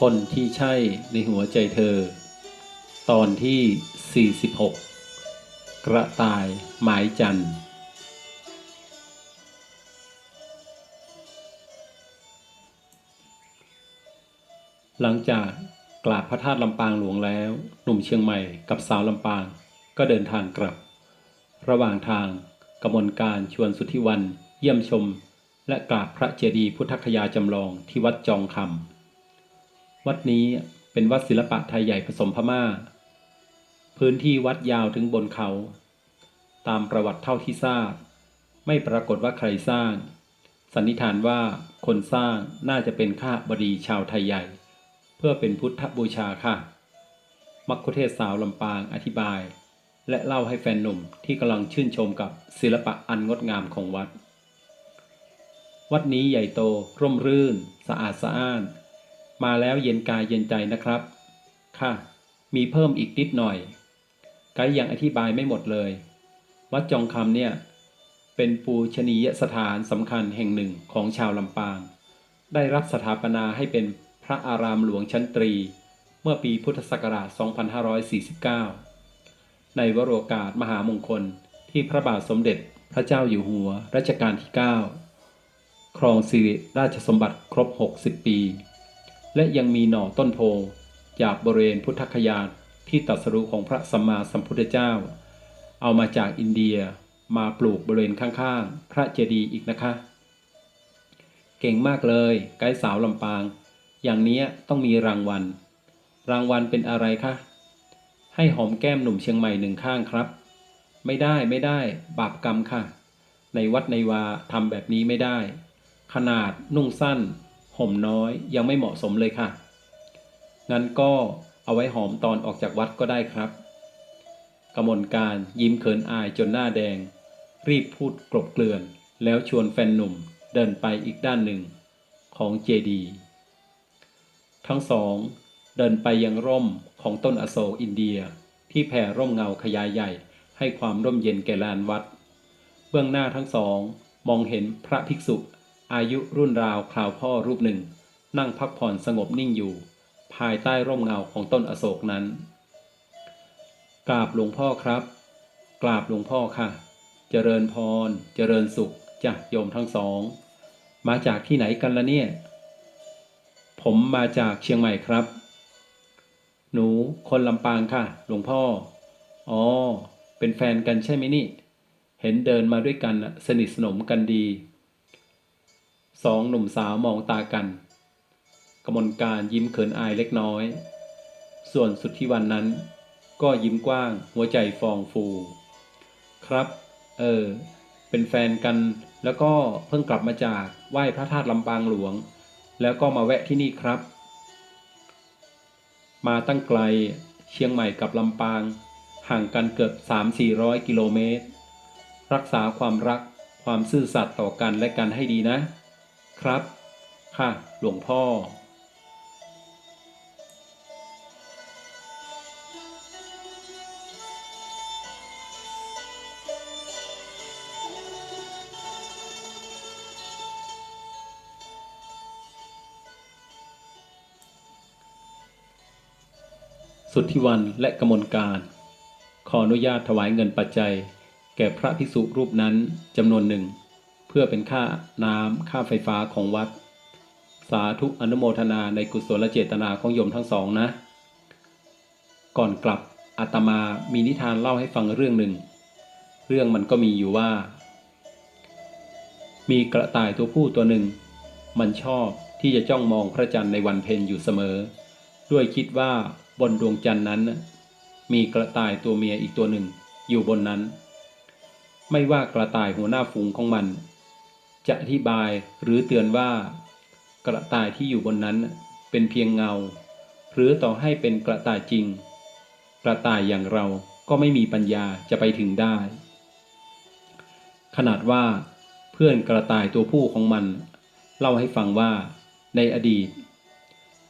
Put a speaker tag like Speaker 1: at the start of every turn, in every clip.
Speaker 1: คนที่ใช่ในหัวใจเธอ ตอนที่ 46 กระต่ายหมายจันทร์หลังจากกราบพระธาตุลำปางหลวงแล้ว หนุ่มเชียงใหม่กับสาวลำปางก็เดินทางกลับ ระหว่างทาง กมลการชวนสุทธิวัน เยี่ยมชม และกราบพระเจดีย์พุทธคยาจำลองที่วัดจองคำวัดนี้เป็นวัดศิลปะไทยใหญ่ผสมพม่า พื้นที่วัดยาวถึงบนเขา ตามประวัติเท่าที่ทราบ ไม่ปรากฏว่าใครสร้าง สันนิษฐานว่าคนสร้างน่าจะเป็นข้าบดีชาวไทยใหญ่ เพื่อเป็นพุทธบูชาค่ะ มักคุเทศสาวลำปางอธิบาย และเล่าให้แฟนหนุ่มที่กำลังชื่นชมกับศิลปะอันงดงามของวัด วัดนี้ใหญ่โต ร่มรื่น สะอาดสะอ้าน มาแล้วเย็นกายเย็นใจนะครับ ค่ะ มีเพิ่มอีกนิดหน่อย ไกด์ยังอธิบายไม่หมดเลย วัดจองคำเนี่ย เป็นปูชนียสถานสำคัญแห่งหนึ่งของชาวลำปาง ได้รับสถาปนาให้เป็นพระอารามหลวงชั้นตรี เมื่อปีพุทธศักราช 2549 ในวโรกาสมหามงคลที่พระบาทสมเด็จพระเจ้าอยู่หัวรัชกาลที่ 9 ครองสิริราชสมบัติครบ 60 ปี และยังมีหน่อต้นโพจากบริเวณพุทธคยานที่ตรัสรู้ของพระสัมมาสัมพุทธเจ้า เอามาจากอินเดียมาปลูกบริเวณข้างๆ พระเจดีย์อีกนะคะ เก่งมากเลยไกด์สาวลำปาง อย่างนี้ต้องมีรางวัล รางวัลเป็นอะไรคะ ให้หอมแก้มหนุ่มเชียงใหม่หนึ่งข้างครับ ไม่ได้ไม่ได้ บาปกรรมค่ะ ในวัดในวาทำแบบนี้ไม่ได้ ขนาดนุ่งสั้น ห่มน้อยยังไม่เหมาะสมเลยค่ะ งั้นก็เอาไว้หอมตอนออกจากวัดก็ได้ครับกมลการยิ้มเขินอายจนหน้าแดง รีบพูดกลบเกลื่อน แล้วชวนแฟนหนุ่มเดินไปอีกด้านหนึ่ง ของเจดี ทั้งสอง เดินไปยังร่มของต้นอโศกอินเดีย ที่แผ่ร่มเงาขยายใหญ่ ให้ความร่มเย็นแก่ลานวัด เบื้องหน้าทั้งสอง มองเห็นพระภิกษุ อายุรุ่นราวคราวพ่อรูปหนึ่ง นั่งพักผ่อนสงบนิ่งอยู่ ภายใต้ร่มเงาของต้นอโศกนั้น กราบหลวงพ่อครับ กราบหลวงพ่อค่ะ เจริญพร เจริญสุขจากโยมทั้งสอง มาจากที่ไหนกันละเนี่ย ผมมาจากเชียงใหม่ครับ หนูคนลำปางค่ะ หลวงพ่อ อ๋อ เป็นแฟนกันใช่ไหมนี่ เห็นเดินมาด้วยกันสนิทสนมกันดี สองหนุ่มสาวมองตากัน กมลการยิ้มเขินอายเล็กน้อย ส่วนสุทธิวันนั้น ก็ยิ้มกว้างหัวใจฟองฟู ครับ เออ เป็นแฟนกัน แล้วก็เพิ่งกลับมาจากไหว้พระธาตุลำปางหลวง แล้วก็มาแวะที่นี่ครับ มาตั้งไกล เชียงใหม่กับลำปาง ห่างกันเกือบ 3-400 กิโลเมตร รักษาความรักความซื่อสัตย์ต่อกันและกันให้ดีนะ ครับ ค่ะ หลวงพ่อ สุทธิวันและกมลการ ขออนุญาตถวายเงินปัจจัย แก่พระภิกษุรูปนั้นจำนวนหนึ่ง เพื่อเป็นค่าน้ำค่าไฟฟ้าของวัด สาธุอนุโมทนาในกุศลเจตนาของโยมทั้งสองนะ ก่อนกลับอาตมามีนิทานเล่าให้ฟังเรื่องหนึ่ง เรื่องมันก็มีอยู่ว่า มีกระต่ายตัวผู้ตัวหนึ่ง มันชอบที่จะจ้องมองพระจันทร์ในวันเพ็ญอยู่เสมอ ด้วยคิดว่าบนดวงจันทร์นั้น มีกระต่ายตัวเมียอีกตัวหนึ่งอยู่บนนั้น ไม่ว่ากระต่ายหัวหน้าฝูงของมัน จะอธิบายหรือเตือนว่า กระต่ายที่อยู่บนนั้นเป็นเพียงเงา หรือต่อให้เป็นกระต่ายจริง กระต่ายอย่างเราก็ไม่มีปัญญาจะไปถึงได้ ขนาดว่าเพื่อนกระต่ายตัวผู้ของมัน เล่าให้ฟังว่าในอดีต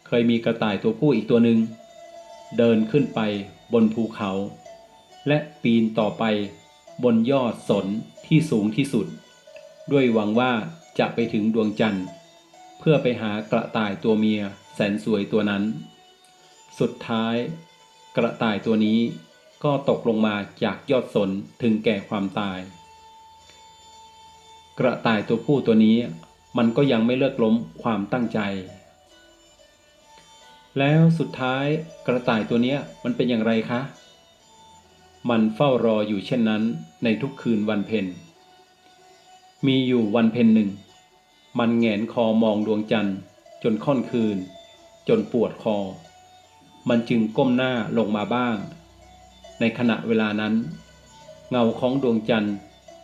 Speaker 1: เคยมีกระต่ายตัวผู้อีกตัวหนึ่งเดินขึ้นไปบนภูเขา และปีนต่อไปบนยอดสนที่สูงที่สุด ด้วยหวังว่าจะไปถึงดวงจันทร์ เพื่อไปหากระต่ายตัวเมียแสนสวยตัวนั้น สุดท้าย กระต่ายตัวนี้ก็ตกลงมาจากยอดสนถึงแก่ความตาย กระต่ายตัวผู้ตัวนี้มันก็ยังไม่เลิกล้มความตั้งใจ แล้วสุดท้ายกระต่ายตัวเนี้ยมันเป็นอย่างไรคะ มันเฝ้ารออยู่เช่นนั้นในทุกคืนวันเพ็ญ มีอยู่วันเพ็ญหนึ่ง มันแหงนคอมองดวงจันทร์จนค่อนคืน จนปวดคอ มันจึงก้มหน้าลงมาบ้าง ในขณะเวลานั้น เงาของดวงจันทร์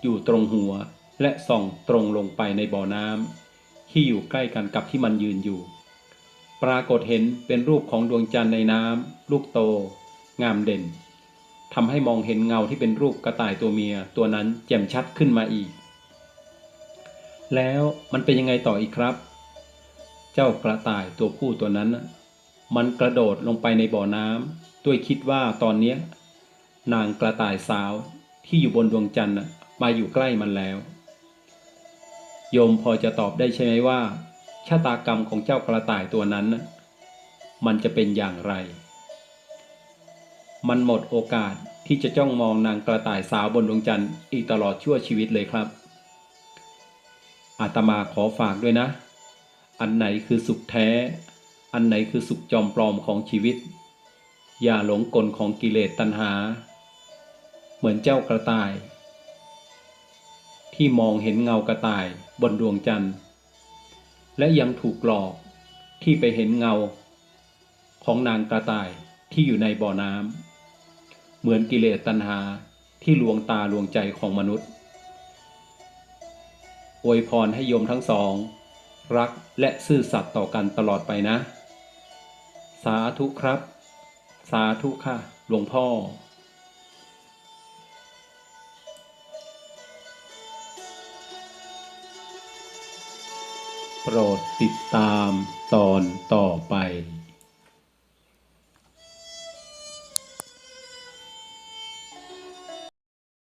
Speaker 1: อยู่ตรงหัวและส่องตรงลงไปในบ่อน้ำที่อยู่ใกล้กันกับที่มันยืนอยู่ ปรากฏเห็นเป็นรูปของดวงจันทร์ในน้ำลูกโต งามเด่นทำให้มองเห็นเงาที่เป็นรูปกระต่ายตัวเมียตัวนั้นแจ่มชัดขึ้นมาอีก แล้วมันเป็นยังไงต่ออีกครับ เจ้ากระต่ายตัวผู้ตัวนั้น มันกระโดดลงไปในบ่อน้ำด้วยคิดว่าตอนเนี้นางกระต่ายสาวที่อยู่บนดวงจันทร์มาอยู่ใกล้มันแล้ว โยมพอจะตอบได้ใช่ไหมว่า ชะตากรรมของเจ้ากระต่ายตัวนั้นนะมันจะเป็นอย่างไร มันหมดโอกาสที่จะจ้องมองนางกระต่ายสาวบนดวงจันทร์อีกตลอดชั่วชีวิตเลยครับ อาตมาขอฝากด้วยนะ อันไหนคือสุขแท้ อันไหนคือสุขจอมปลอมของชีวิต อย่าหลงกลของกิเลสตัณหา เหมือนเจ้ากระต่าย ที่มองเห็นเงากระต่ายบนดวงจันทร์ และยังถูกหลอกที่ไปเห็นเงา ของนางกระต่ายที่อยู่ในบ่อน้ำเหมือนกิเลสตัณหาที่ลวงตาลวงใจของมนุษย์ อวยพรให้โยมทั้งสอง รักและซื่อสัตย์ต่อกันตลอดไปนะ สาธุครับ สาธุค่ะ หลวงพ่อ โปรดติดตามตอนต่อไป